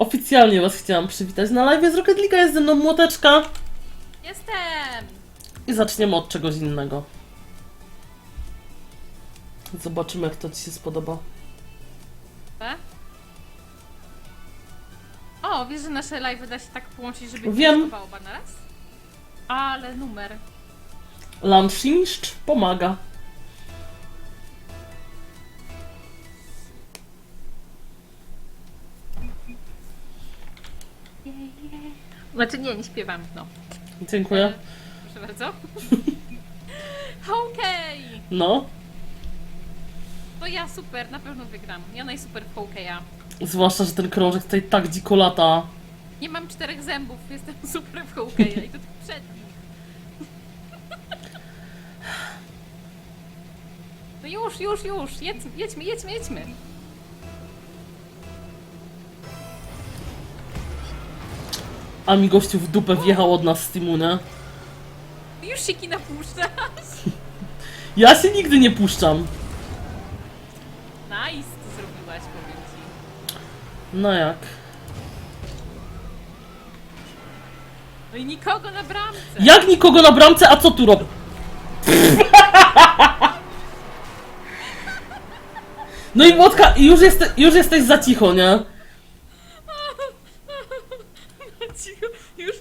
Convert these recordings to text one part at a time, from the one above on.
Oficjalnie was chciałam przywitać na live z Rocket League, jest ze mną Młoteczka Jestem! i zaczniemy od czegoś innego. Zobaczymy jak to ci się spodoba. E? O, wiesz, że nasze live da się tak połączyć, żeby Wiem. Wiem. oba na raz? Ale numer. Lunchmistrz pomaga. Znaczy nie, nie śpiewam, no. Dziękuję. Proszę bardzo. Hokej! No, To ja super, na pewno wygram. Ja najsuper w hokeja. zwłaszcza, że ten krążek tutaj tak dziko lata. Nie mam czterech zębów, jestem super w hokeja i to tych przednich. No już, już, już, jedź, jedźmy, jedźmy, jedźmy. A mi gościu w dupę wjechał od nas z Timu, nie? Już się kina puszcza. Ja się nigdy nie puszczam. Nice to zrobiłaś, powiem ci. No jak? No i nikogo na bramce. Jak nikogo na bramce, a co tu robię? No i Młotka, już, jeste, już jesteś za cicho, nie? Cicho, już,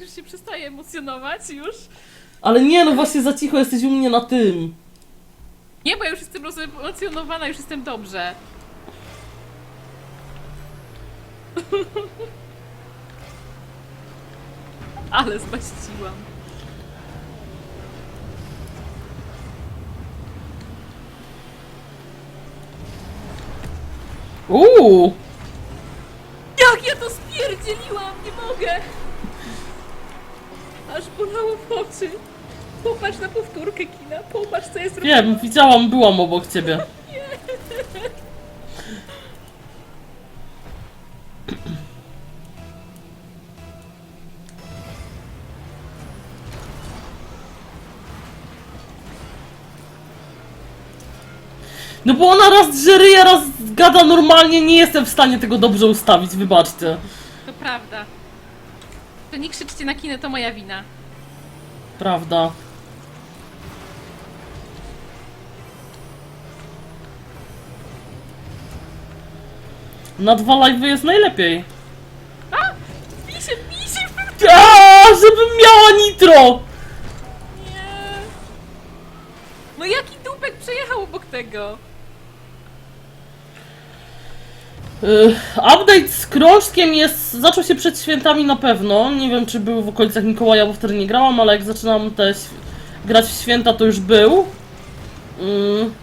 już się przestaje emocjonować, już. Ale nie, no właśnie za cicho jesteś u mnie na tym. Nie, bo ja już jestem rozemocjonowana, już jestem dobrze. Ale zbaściłam. Uuu! Jak ja to spierdzieliłam, nie mogę! Aż bolało w oczy. Popatrz na powtórkę kina, popatrz co jest Wiem, widziałam, byłam obok ciebie. No bo ona raz drzeryje, raz gada normalnie, nie jestem w stanie tego dobrze ustawić, wybaczcie. To prawda. To nie krzyczcie na kinę, to moja wina. Prawda. Na dwa live jest najlepiej. A! Pisze! A, żebym miała nitro! Nie! No jaki dupek przejechał obok tego? Update z krążkiem jest. Zaczął się przed świętami na pewno. Nie wiem, czy był w okolicach Mikołaja, bo wtedy nie grałam, ale jak zaczynam też grać w święta, to już był. Mm,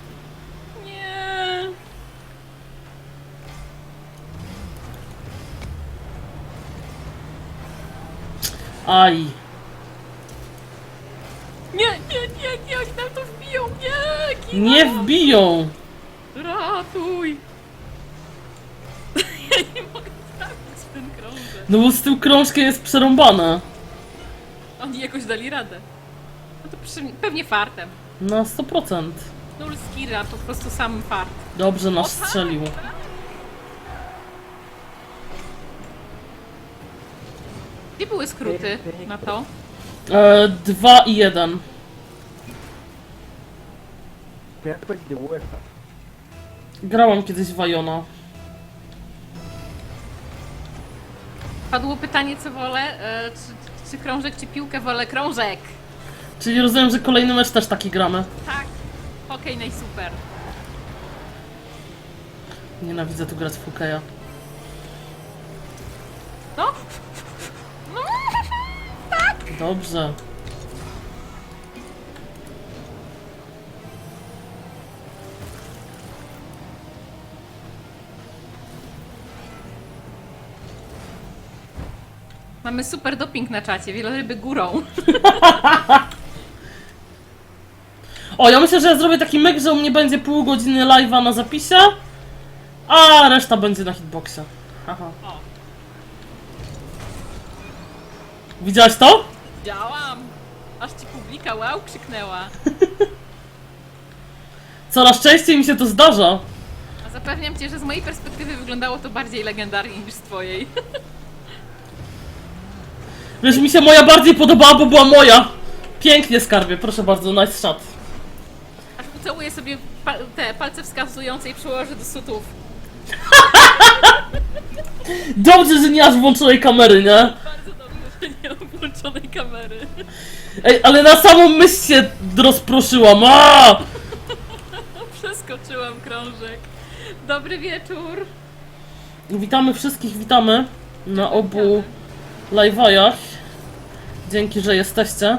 Nie! aj. Nie, nie, nie, nie, oni nam to wbiją! Nie! Kino! Nie wbiją. Ratuj! Ja nie mogę trafić w ten krążek. No bo z tym krążkiem jest przerąbane. Oni jakoś dali radę. No to przy... pewnie fartem. Na 100%. Null skira, po prostu sam fart. Dobrze nas strzelił. Gdzie były skróty na to? E, 2 i 1. Piękność de UEFA. Grałam kiedyś w Iona. Padło pytanie, co wolę, e, czy, czy krążek, czy piłkę wolę? Krążek! Czyli rozumiem, że kolejny mecz też taki gramy. Tak, hokej najsuper. Nienawidzę tu grać w hokeja. No! No! Dobrze. Mamy super doping na czacie, wieloryby górą. O, ja myślę, że ja zrobię taki myk, że u mnie będzie pół godziny live'a na zapisie, a reszta będzie na hitboxie. Aha. O, to? działam! Aż ci publika wow krzyknęła. Coraz częściej mi się to zdarza. A Zapewniam cię, że z mojej perspektywy wyglądało to bardziej legendarnie niż z twojej. Wiesz, mi się moja bardziej podobała, bo była moja. Pięknie skarbie, proszę bardzo, nice shot. Aż ucałuję sobie pa te palce wskazujące i przyłożę do sutów. Dobrze, że nie masz włączonej kamery, nie? Bardzo dobrze, że nie mam włączonej kamery. Ej, ale na samą myśl się rozproszyłam. A! Przeskoczyłam krążek. Dobry wieczór. Witamy wszystkich, witamy na obu live'ajach. Dzięki, że jesteście.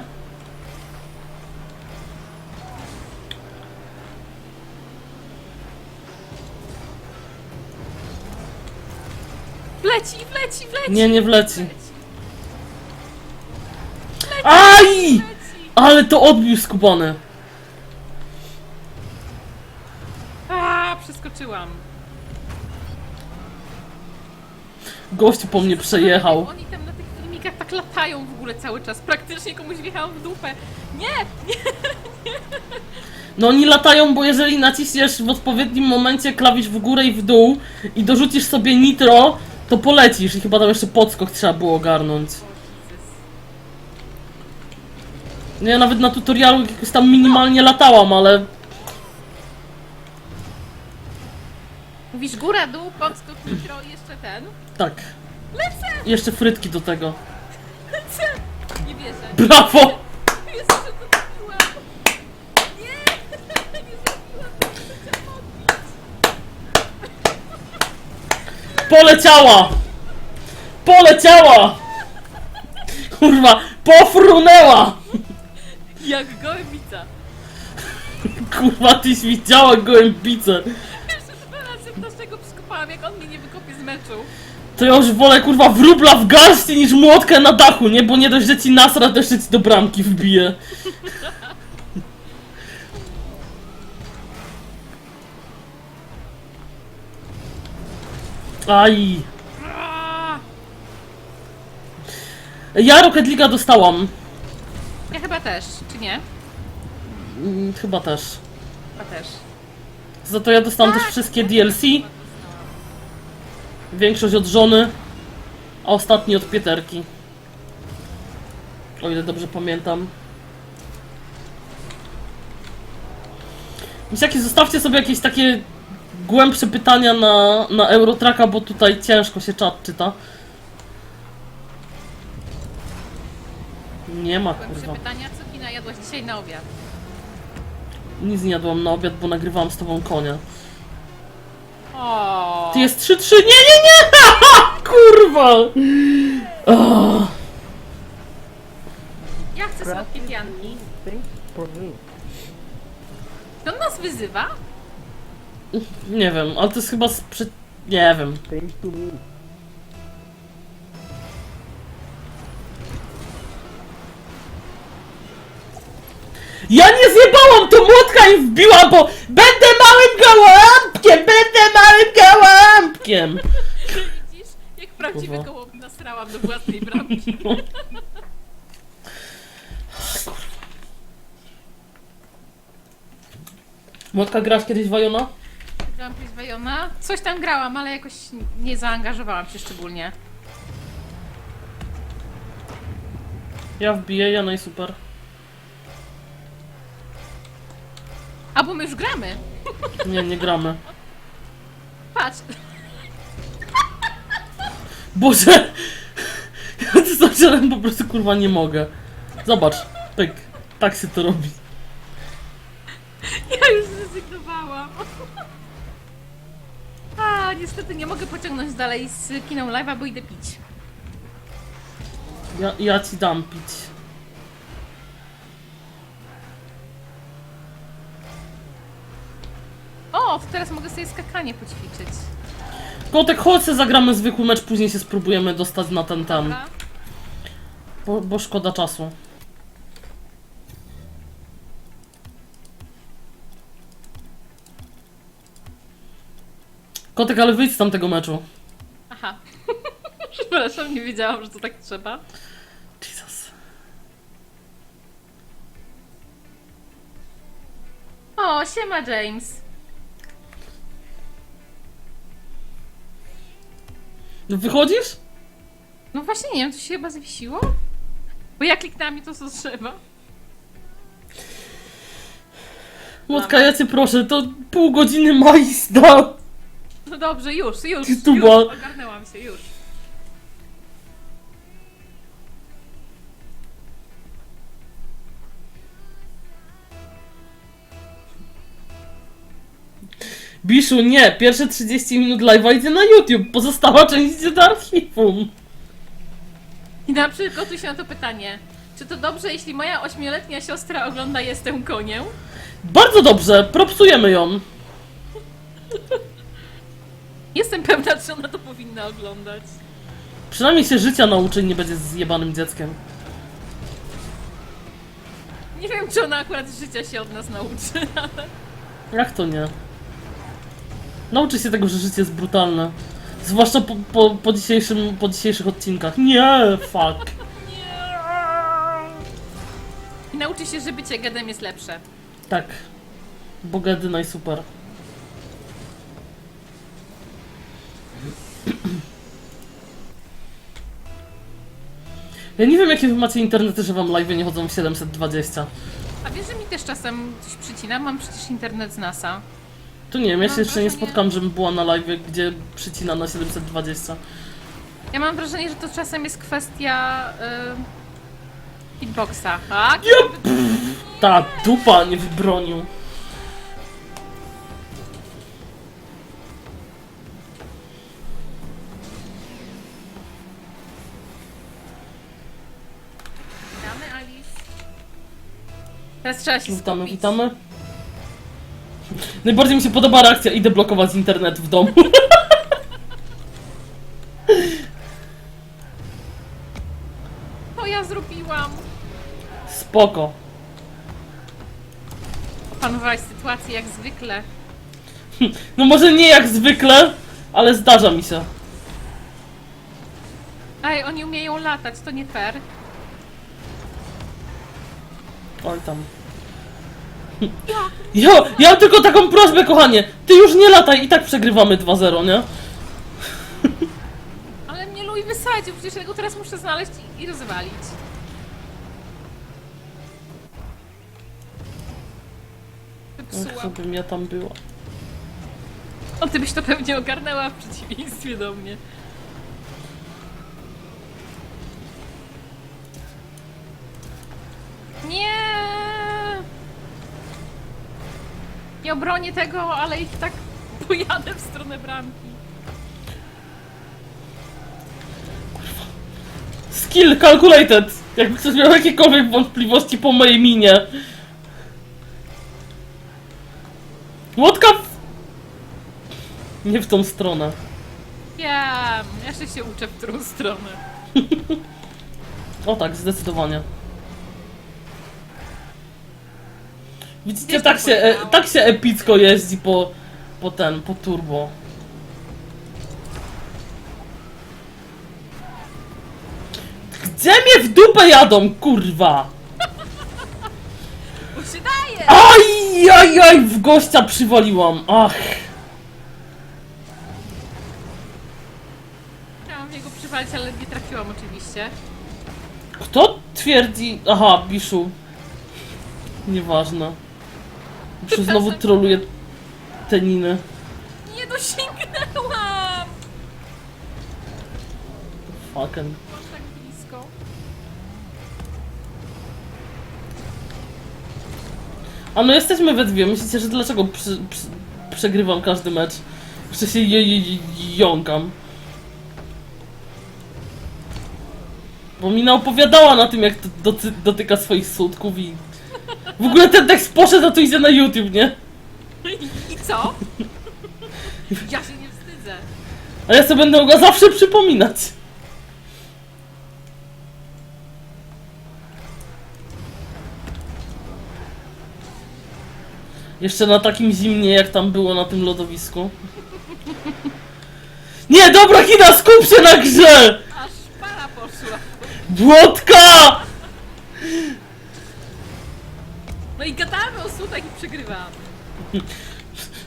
Wleci, wleci, wleci! Nie, nie wleci. Wleci, Aj! wleci. Ale to odbił skubany. A, przeskoczyłam. Gościu po mnie przejechał. Oni tych filmikach tak latają w ogóle cały czas. Praktycznie komuś wjechałam w dupę. Nie! No oni latają, bo jeżeli naciśniesz w odpowiednim momencie klawisz w górę i w dół i dorzucisz sobie nitro, to polecisz i chyba tam jeszcze podskok trzeba było ogarnąć. No ja nawet na tutorialu jakoś tam minimalnie latałam, ale Mówisz góra, dół, podskok, mikro i jeszcze ten. tak. Lecę! I jeszcze frytki do tego. Lecę! Nie wierzę. Brawo! Jezu, że to zrobiłam! Nie! Nie zrobiłam. Poleciała! Poleciała! Kurwa, pofrunęła! Jak gołębica. Kurwa, tyś widziała gołębicę. Jeszcze dwa razy ptaszczego przykopałam, jak on mnie nie wykopie z meczu. To ja już wolę kurwa wróbla w garści niż młotkę na dachu, nie? Bo nie dość, że ci nasra, to jeszcze ci do bramki wbije. Aj. Ja Rocket League'a dostałam. Ja chyba też, czy nie? Mm, Chyba też. Chyba też. Za to ja dostałam też wszystkie DLC. Większość od żony, a ostatni od Pieterki. O ile dobrze pamiętam. Misiaki, zostawcie sobie jakieś takie głębsze pytania na, na Eurotraka, bo tutaj ciężko się czat czyta. Nie ma, Głębsze kurwa. pytania, co kina jadłaś dzisiaj na obiad? Nic nie jadłam na obiad, bo nagrywałam z tobą konia. Ty jest 3-3. Nie, nie, nie! Kurwa! Oh. Ja chcę słodkie pianki. To on nas wyzywa? Nie wiem, ale to jest chyba sprzed... Nie wiem. Things to me. Ja nie zjebałam! To młotka im wbiła, bo będę małym gołąbkiem! Będę małym gołąbkiem! Widzisz? Jak prawdziwy Kurwa. kołownik nasrałam do własnej bramki. Młotka, grasz kiedyś w Wajona? Grałam kiedyś w Iona. Coś tam grałam, ale jakoś nie zaangażowałam się szczególnie. Ja wbiję, ja no i super. A bo my już gramy. Nie, nie gramy. Patrz. Boże! Ja to zacząłem po prostu kurwa nie mogę. Zobacz, pyk. Tak się to robi. Ja już zrezygnowałam. A, niestety nie mogę pociągnąć dalej z kiną live'a, bo idę pić. Ja, ja ci dam pić. O, teraz mogę sobie skakanie poćwiczyć. Kotek, chodź se zagramy zwykły mecz, później się spróbujemy dostać na ten tam. Dobra? Bo, bo szkoda czasu. Kotek, ale wyjdź z tamtego meczu. Aha. Przepraszam, nie wiedziałam, że to tak trzeba. Jesus. O, siema James. Wychodzisz? No właśnie nie wiem, to się chyba zwiesiło? Bo ja kliknęłam i to co trzeba. Łotka, ja cię proszę, to pół godziny majsta. No dobrze, już, już, już, tuba. ogarnęłam się, już. Biszu, nie, pierwsze 30 minut live'a idzie na YouTube, pozostała część idzie do archiwum. I na przygotuj się na to pytanie. Czy to dobrze, jeśli moja ośmioletnia siostra ogląda Jestem koniem? Bardzo dobrze, propsujemy ją. Jestem pewna, czy ona to powinna oglądać. Przynajmniej się życia nauczy i nie będzie zjebanym dzieckiem. Nie wiem, czy ona akurat życia się od nas nauczy, ale... Jak to nie? Nauczy się tego, że życie jest brutalne. Zwłaszcza po, po, po, dzisiejszym, po dzisiejszych odcinkach. Nie, fuck. I nauczy się, że bycie gedem jest lepsze. Tak. Bogadyna i super. Ja nie wiem, jakie wy macie internety, że wam live nie chodzą w 720. A wiesz, że mi też czasem coś przycina? Mam przecież internet z NASA. Tu nie wiem, ja się jeszcze nie spotkam, żebym była na live, gdzie przycina na 720. Ja mam wrażenie, że to czasem jest kwestia... Yy, hitboxa, tak? Ta dupa nie wybronił. Witamy, Alice. Teraz trzeba się Witamy, skupić. witamy. Najbardziej mi się podoba reakcja, idę blokować internet w domu. To ja zrobiłam. Spoko. Opanowałaś sytuację jak zwykle. No może nie jak zwykle, ale zdarza mi się. Ej, oni umieją latać, to nie fair. Oj tam. Ja, ja mam tylko taką prośbę, kochanie. Ty już nie lataj i tak przegrywamy 2-0, nie? Ale mnie Louis wysadził, przecież ja go teraz muszę znaleźć i, i rozwalić. Ach, ja tam była. O, ty byś to pewnie ogarnęła w przeciwieństwie do mnie. Nie! Nie obronię tego, ale i tak pojadę w stronę bramki. Skill calculated! Jakby ktoś miał jakiekolwiek wątpliwości po mojej minie. Łotka w... Nie w tą stronę. Wiem, jeszcze się uczę w którą stronę. O tak, zdecydowanie. Widzicie, tak się, e, tak się epicko jeździ po, po ten, po turbo. Gdzie mnie w dupę jadą, kurwa? Bo się daje! Aj, aj, aj, w gościa przywaliłam, ach. Chciałam w niego przywalić, ale nie trafiłam oczywiście. Kto twierdzi... Aha, Biszu. Nieważne. Biszu znowu troluje teniny. Nie dosięgnęłam! Fucking. Tak blisko. A no jesteśmy we dwie. Myślicie, że dlaczego przy, przy, przegrywam każdy mecz? Jeszcze się je, je, je, jąkam. Bo mi naopowiadała na tym, jak doty, dotyka swoich sutków i... W ogóle ten tekst poszedł, a to idzie na YouTube, nie? I co? Ja się nie wstydzę. A ja sobie będę mogła zawsze przypominać. Jeszcze na takim zimnie, jak tam było na tym lodowisku. Nie, dobra, Kina, skup się na grze! Aż para poszła. Błotka! i gadamy o słupek i przegrywamy.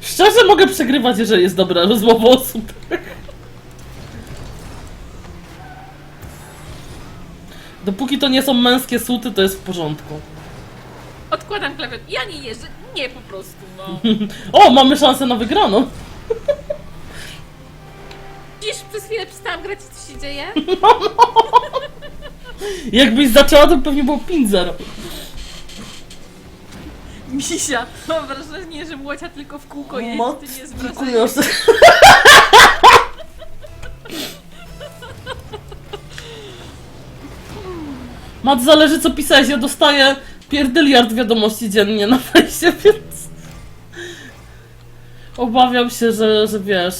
Szczerze mogę przegrywać, jeżeli jest dobra rozmowa osób. Dopóki to nie są męskie suty, to jest w porządku. Odkładam klawiat. Ja nie jeżdżę. Nie po prostu, no. O, mamy szansę na wygraną. Widzisz, przez chwilę przestałam grać i co się dzieje? Jakbyś zaczęła, to pewnie było 5-0. Misia, mam wrażenie, że młocia tylko w kółko jeździ, ty nie. Matko, Mat, zależy co pisałeś, ja dostaję pierdyliard wiadomości dziennie na fejsie, więc... Obawiam się, że, że wiesz...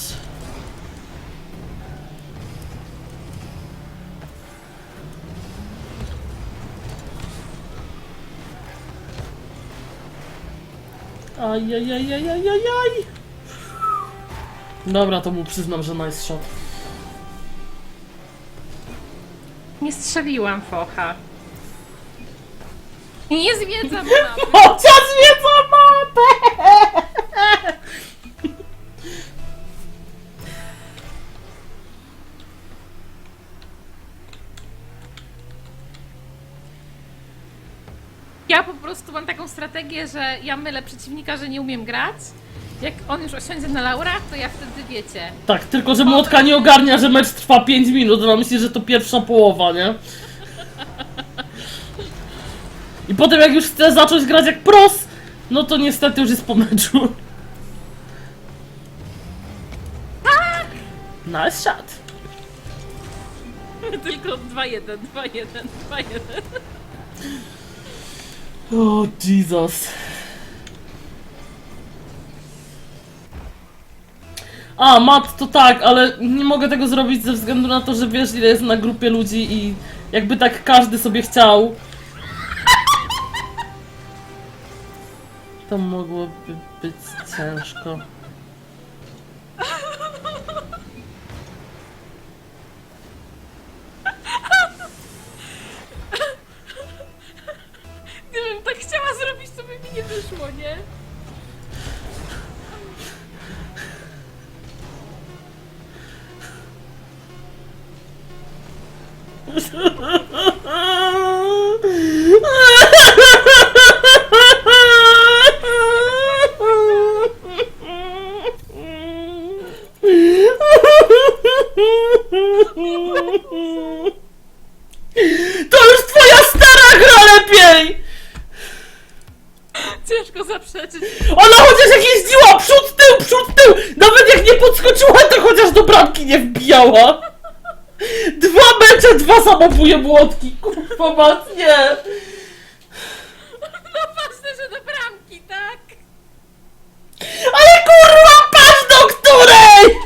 Ajajajajajajaj. Dobra, to mu przyznam, że nice shot. Nie strzeliłam focha. Nie zwiedzam mapy. Chociaż wie co mapę! Ja po prostu mam taką strategię, że ja mylę przeciwnika, że nie umiem grać. Jak on już osiądzie na laurach, to ja wtedy wiecie. Tak, tylko że młotka nie ogarnia, że mecz trwa 5 minut, ona myśli, że to pierwsza połowa, nie? I potem jak już chce zacząć grać jak pros, no to niestety już jest po meczu. Nice shot. Tylko 2-1, 2-1, 2-1. O, Jesus. A, mat to tak, ale nie mogę tego zrobić ze względu na to, że wiesz ile jest na grupie ludzi i jakby tak każdy sobie chciał. To mogłoby być ciężko. Wyszło, nie? To już twoja stara gra lepiej! Ciężko zaprzeczyć. Ona chociaż jak jeździła przód, tył, przód, tył! Nawet jak nie podskoczyła, to chociaż do bramki nie wbijała! Dwa mecze, dwa samobuje młotki! Kurwa mat, nie! No ważne, że do bramki, tak? Ale kurwa, patrz do której!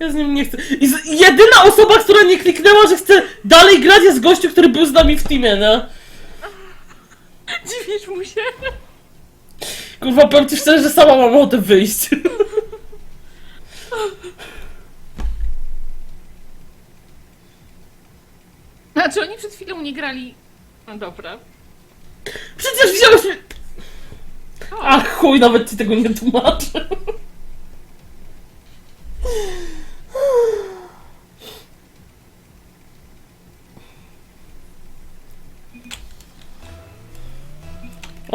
Ja z nim nie chcę. I z, jedyna osoba, która nie kliknęła, że chce dalej grać jest gościu, który był z nami w teamie, nie? Dziwisz mu się? Kurwa, powiem ci szczerze, że sama mam ochotę wyjść. Znaczy oni przed chwilą nie grali... No dobra. Przecież wziąłeś mnie... O, Ach, chuj, nawet ci tego nie tłumaczę.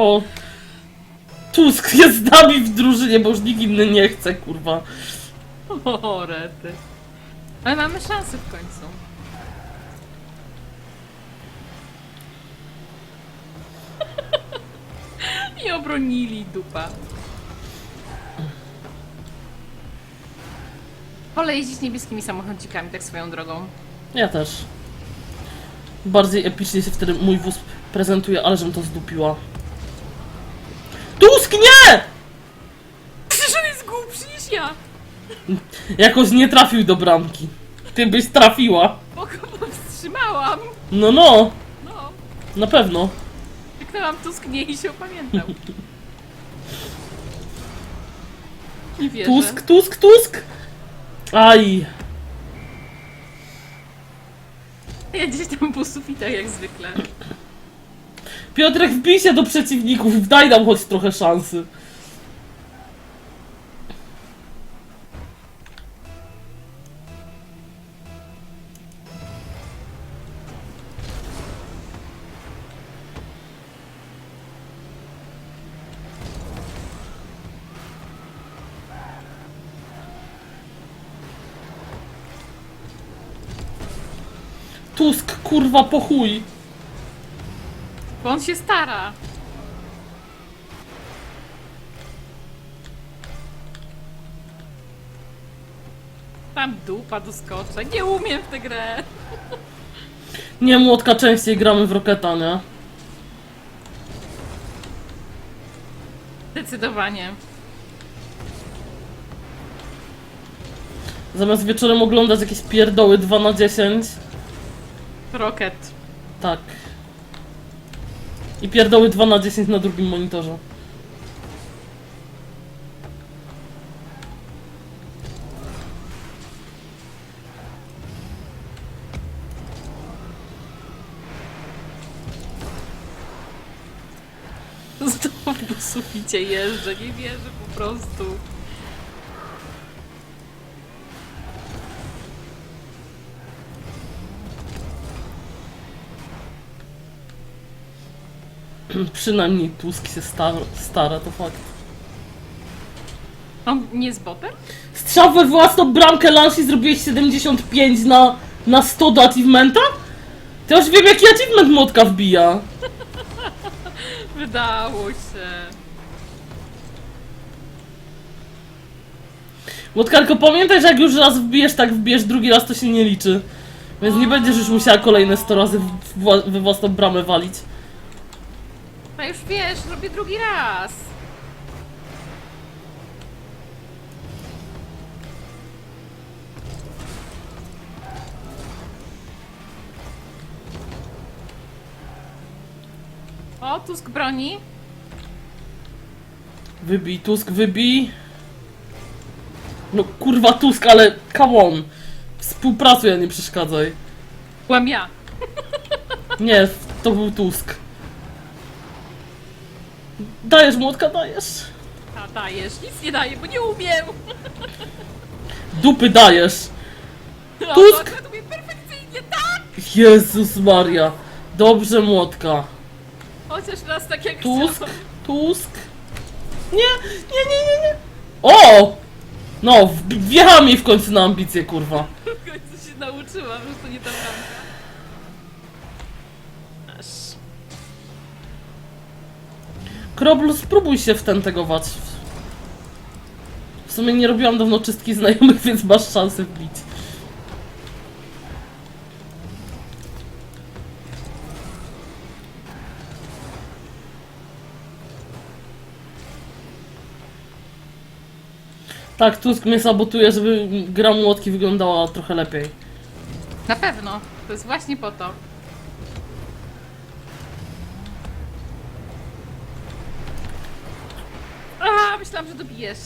O. Tusk jest z nami w drużynie, bo już nikt inny nie chce, kurwa. o rety. Ale mamy szansę w końcu. I obronili dupa. Wolę jeździć niebieskimi samochodzikami, tak swoją drogą. Ja też. Bardziej epicznie się wtedy mój wóz prezentuje, ale żem to zdupiła. Tusk, nie! Przecież on jest głupszy niż ja! Jakoś nie trafił do bramki. Ty byś trafiła. Bo go powstrzymałam! No, no, No, na pewno. kliknęłam Tusk nie i się opamiętał. Nie wierzę. Tusk, Tusk, Tusk! Aj. Ja gdzieś tam po sufitach jak zwykle. Piotrek, wbij się do przeciwników, i daj nam choć trochę szansy. Tusk, kurwa, pochuj! Bo on się stara. Tam dupa doskoczę. Nie umiem w tę grę. Nie, młotka, częściej gramy w Roketa, nie? Zdecydowanie. Zamiast wieczorem oglądać jakieś pierdoły 2 na 10 Rocket. Tak. I pierdoły 2 na 10 na drugim monitorze. Znowu po suficie jeżdżę. Nie wierzę po prostu. Przynajmniej Tusk się star stara, to fakt. On nie z botem? Strzał we własną bramkę Lansi zrobiłeś 75 na, na 100 do achievementa? To już wiem jaki achievement młotka wbija. Wydało się. Łotkarko, pamiętaj, że jak już raz wbijesz, tak wbijesz drugi raz, to się nie liczy. Więc nie będziesz już musiała kolejne 100 razy we własną bramę walić. Już wiesz, robię drugi raz. O, Tusk broni. Wybij, Tusk, wybij. No kurwa Tusk, ale come on. Współpracuj, a nie przeszkadzaj. Byłam ja. Nie, to był Tusk. Dajesz młotka, dajesz. A dajesz, nic nie daję, bo nie umiem. Dupy dajesz. No, Tusk! to akurat umiem perfekcyjnie, tak! Jezus Maria. Dobrze młotka. Chociaż raz tak jak Tusk, chciałam. Tusk. Nie, nie, nie, nie, nie. O! No, wb- wjechała mi w końcu na ambicje, kurwa. W końcu się nauczyłam, że to nie ta bramka. Aż. Kroblu, spróbuj się w ten tegować. W sumie nie robiłam dawno czystki znajomych, więc masz szansę wbić. Tak, Tusk mnie sabotuje, żeby gra młotki wyglądała trochę lepiej. Na pewno. To jest właśnie po to. A, myślałam, że dobijesz.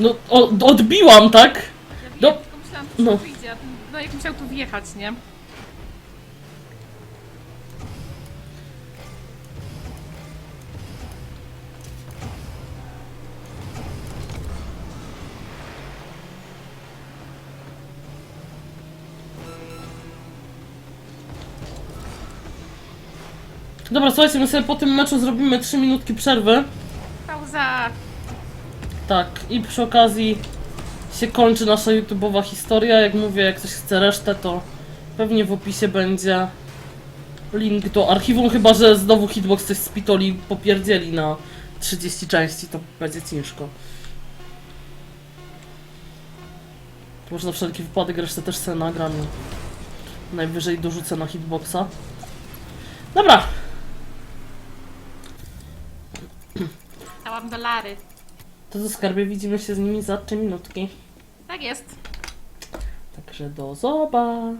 No, o, odbiłam, tak? Ja wiem, No. tylko myślałam, że No. no. wyjdzie. a ten- No jak musiał tu wjechać, nie? Dobra, słuchajcie, my sobie po tym meczu zrobimy 3 minutki przerwy. Pauza. Tak, i przy okazji się kończy nasza YouTube'owa historia. Jak mówię, jak ktoś chce resztę, to pewnie w opisie będzie link do archiwum, chyba że znowu Hitbox coś z Pitoli popierdzieli na 30 części, to będzie ciężko. Może na wszelki wypadek resztę też sobie nagram i najwyżej dorzucę na Hitboxa. Dobra, Dałam dolary. To do skarbie widzimy się z nimi za 3 minutki. Tak jest. Także do zoba.